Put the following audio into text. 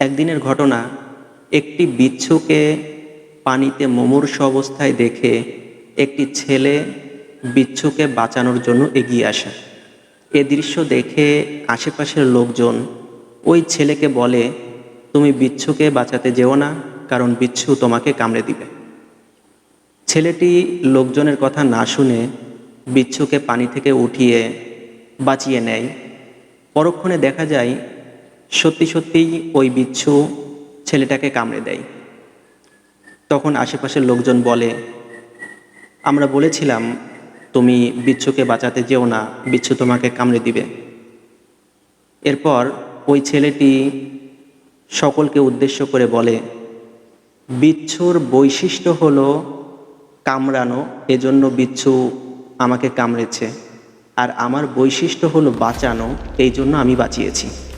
একদিনের ঘটনা, একটি বিচ্ছুকে পানিতে মুমূর্ষ অবস্থায় দেখে একটি ছেলে বিচ্ছুকে বাঁচানোর জন্য এগিয়ে আসে। এ দৃশ্য দেখে আশেপাশের লোকজন ওই ছেলেকে বলে, তুমি বিচ্ছুকে বাঁচাতে যেও না, কারণ বিচ্ছু তোমাকে কামড়ে দিবে। ছেলেটি লোকজনের কথা না শুনে বিচ্ছুকে পানি থেকে উঠিয়ে বাঁচিয়ে নেয়। পরক্ষণে দেখা যায় সত্যি সত্যিই ওই বিচ্ছু ছেলেটাকে কামড়ে দেয়। তখন আশেপাশের লোকজন বলে, আমরা বলেছিলাম, তুমি বিচ্ছুকে বাঁচাতে যেও না, বিচ্ছু তোমাকে কামড়ে দিবে। এরপর ওই ছেলেটি সকলকে উদ্দেশ্য করে বলে, বিচ্ছুর বৈশিষ্ট্য হলো কামড়ানো, এজন্য বিচ্ছু আমাকে কামড়েছে। আর আমার বৈশিষ্ট্য হলো বাঁচানো, এই জন্য আমি বাঁচিয়েছি।